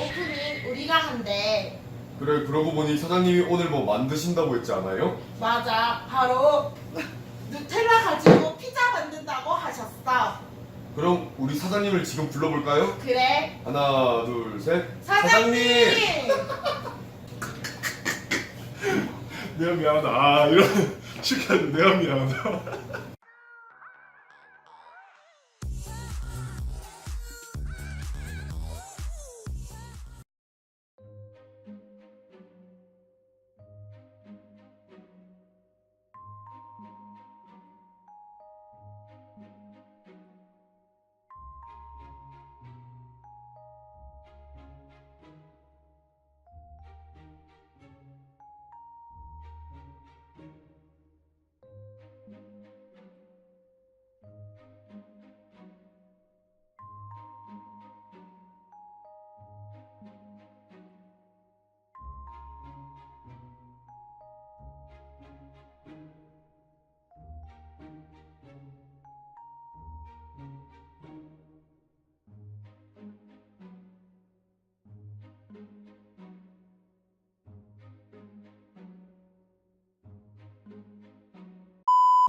오프닝 우리가 한대. 그래 그러고 보니 사장님이 오늘 뭐 만드신다고 했지 않아요? 맞아. 바로 누텔라 가지고 피자 만든다고 하셨어. 그럼 우리 사장님을 지금 불러볼까요? 그래. 하나 둘셋 사장님. 내가 미안하다. 아 이런 시켰는데 내가 미안하다.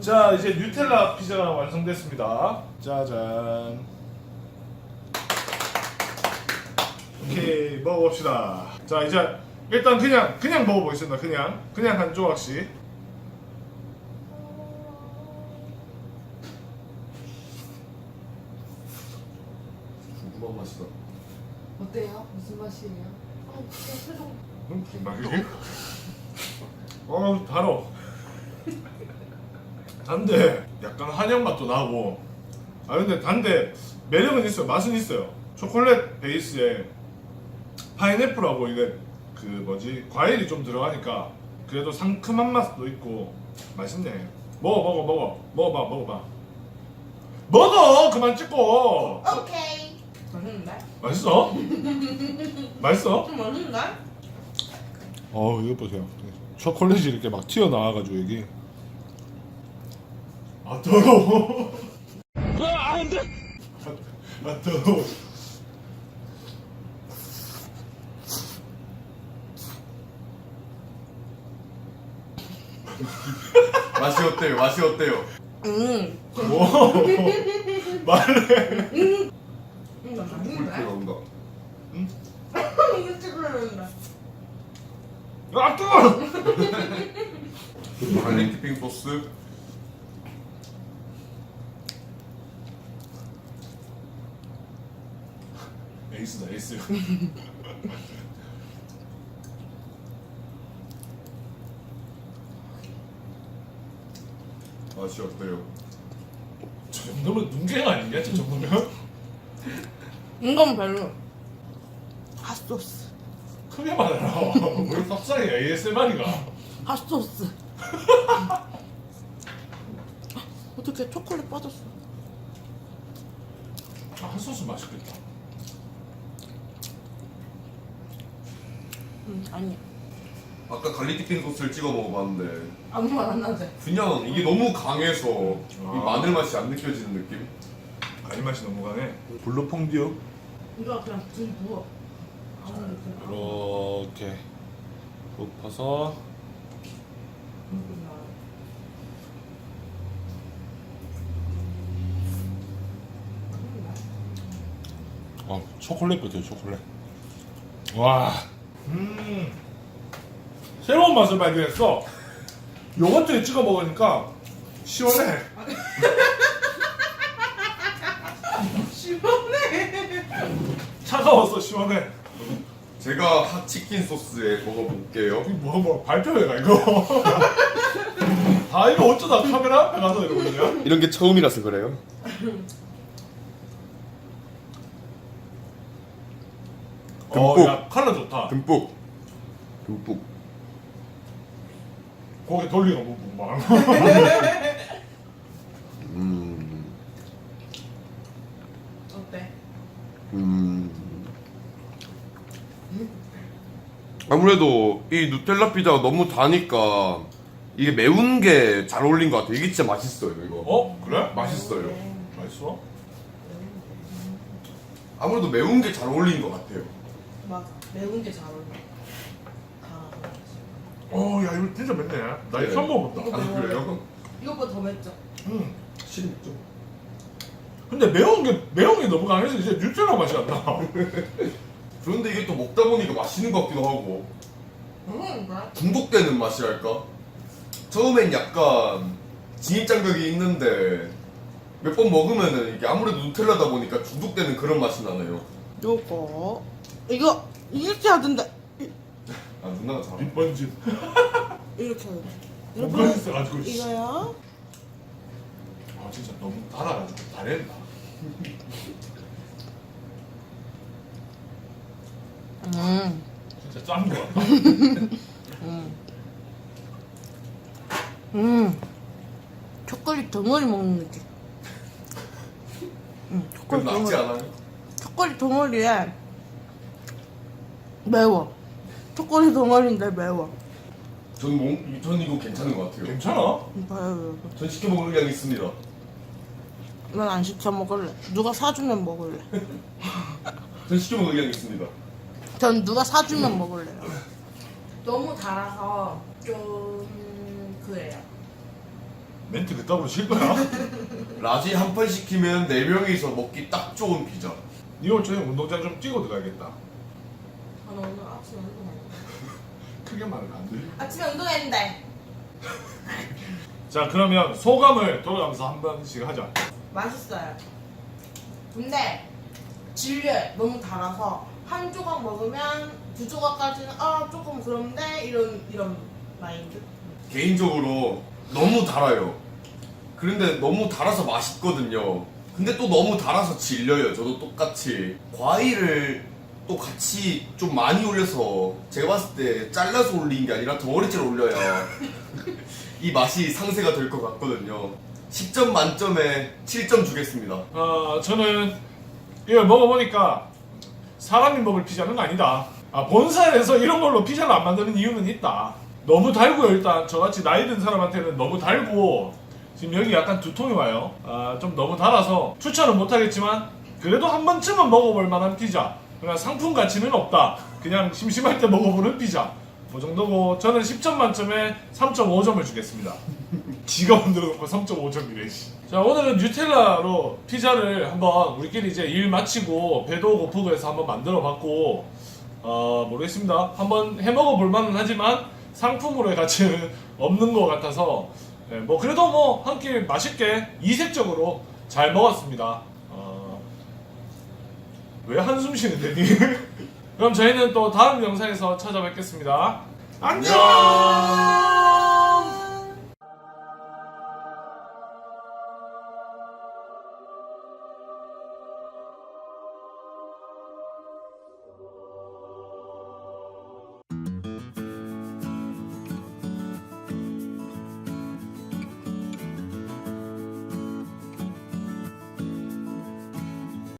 자 이제 뉴텔라 피자가 완성됐습니다. 짜잔. 오케이 먹어봅시다. 자 이제 일단 그냥 그냥 먹어보겠습니다. 그냥 그냥 한 조각씩. 궁금한 맛이다 어때요? 무슨 맛이에요? 어, 제 표정. 응? 김밥이? 어 달어. 단데 약간 한약 맛도 나고. 아 근데 단데 매력은 있어요. 맛은 있어요. 초콜릿 베이스에 파인애플하고 이게 그 뭐지 과일이 좀 들어가니까 그래도 상큼한 맛도 있고 맛있네. 먹어 먹어 먹어 먹어봐 먹어봐. 먹어 그만 찍고. 오케이. 맛있는데? 맛있어? 맛있어? 좀 맛있는데? 어 이거 보세요 초콜릿이 이렇게 막 튀어나와가지고 여기 아 더러워. 아 안돼. 아 더러워. 맛이 어때요? 맛이 어때요? 음. 뭐? 말해. 음, 이거 찍으려는데. 아 뜨거워! 갈릭 디핑 소스 에이스다 에이스 맛이 어때요? 저 정도면 눈갱 아니냐 저 정도면 이건 별로. 핫소스. 크게 말해라 왜 쌉싸리 ASMR이가 핫소스. 어떻게 초콜릿 빠졌어? 아, 핫소스 맛있겠다 음, 아니. 아까 갈릭 디핑 소스를 찍어 먹어봤는데 아무 말 안 나지? 그냥 이게 너무 강해서 아. 이 마늘 맛이 안 느껴지는 느낌? 가지 맛이 너무 강해 블루 퐁듀 이거 그냥 등 부어. 아무 느낌. 이렇게 굽어서 음, 나. 어 초콜릿 같아요 초콜릿 와 음. 새로운 맛을 발견했어 요거트에 찍어 먹으니까 시원해 시원해. 차가워서 시원해 제가 핫치킨 소스에 먹어볼게요 이거 뭐, 뭐 발표회가 이거 아 이거 어쩌다 카메라 앞에 가서 이러고 있냐 이런 게 처음이라서 그래요? 듬뿍. 어 야 컬러 좋다 듬뿍 듬뿍 고개 돌리는 거 막. 음, 어때? 음. 아무래도 이 누텔라 피자가 너무 다니까 이게 매운 게 잘 어울린 것 같아요. 이게 진짜 맛있어요, 이거. 어 그래? 맛있어요. 맛있어? 아무래도 매운 게 잘 어울리는 것 같아요. 매운 게 잘 어울려. 달아서. 어, 야 이거 진짜 맵네. 나 네. 이거 처음 먹어본다. 이거 아 매워요. 그래요? 이것보다 더 맵죠? 음. 신입죠. 근데 매운 게 매운 게 너무 강해서 이제 뉴텔라 맛이 안 나. 그런데 이게 또 먹다 보니까 맛있는 것 같기도 하고 음? 중독되는 맛이랄까? 처음엔 약간 진입장벽이 있는데 몇 번 먹으면은 이게 아무래도 누텔라다 보니까 중독되는 그런 맛이 나네요. 요거. 이거, 이렇게 하던데. 아 누나가 잘. 빗번진. 이렇게 하던데. 있어가지고. 씨. 이거요? 아 진짜 너무 달아가지고 달했다. 음. 진짜 짠거 같다. 음. 음. 초콜릿 덩어리 먹는 느낌. 음, 초콜릿 덩어리. 않아요? 초콜릿 덩어리에 매워. 초콜릿 덩어리인데 매워. 전, 몽, 전 이거 괜찮은 것 같아요. 괜찮아? 봐요, 여러분. 전 시켜 먹을 의향이 있습니다. 난 안 시켜 먹을래. 누가 사주면 먹을래. 전 시켜 먹을 의향이 있습니다. 전 누가 사주면 먹을래요. 너무 달아서 좀 그래요. 멘트 그따구로 칠 거야? 라지 한 판 시키면 네 명이서 먹기 딱 좋은 피자. 니 오늘 저녁 운동장 좀 뛰고 들어가야겠다. 저는 오늘 아침에 운동했는데. 크게 말하면 안 들려. 아침에 운동했는데 자 그러면 소감을 돌아가면서 한 번씩 하자. 맛있어요. 근데 질려요. 너무 달아서 한 조각 먹으면 두 조각까지는 아 조금 그런데 이런 이런 마인드. 개인적으로 너무 달아요. 그런데 너무 달아서 맛있거든요. 근데 또 너무 달아서 질려요. 저도 똑같이. 과일을 또 같이 좀 많이 올려서 제가 봤을 때 잘라서 올린 게 아니라 덩어리째로 올려야 이 맛이 상쇄가 될 것 같거든요. 10점 만점에 7점 주겠습니다. 어 저는 이걸 먹어보니까 사람이 먹을 피자는 아니다. 아 본사에서 이런 걸로 피자를 안 만드는 이유는 있다. 너무 달고요 일단 저같이 나이 든 사람한테는 너무 달고 지금 여기 약간 두통이 와요. 아 좀 너무 달아서 추천은 못하겠지만 그래도 한 번쯤은 먹어볼 만한 피자. 그냥 상품 가치는 없다. 그냥 심심할 때 먹어보는 피자. 그 정도고 저는 10점 만점에 3.5점을 주겠습니다. 지가 만들어 놓고 3.5점이래. 자 오늘은 뉴텔라로 피자를 한번 우리끼리 이제 일 마치고 배도 고프고 해서 한번 만들어 봤고 어 모르겠습니다. 한번 해 먹어 볼 만은 하지만 상품으로의 가치는 없는 것 같아서 예, 뭐 그래도 뭐 한 끼 맛있게 이색적으로 잘 먹었습니다. 어, 왜 한숨 쉬는데 니? 그럼 저희는 또 다음 영상에서 찾아뵙겠습니다. 안녕!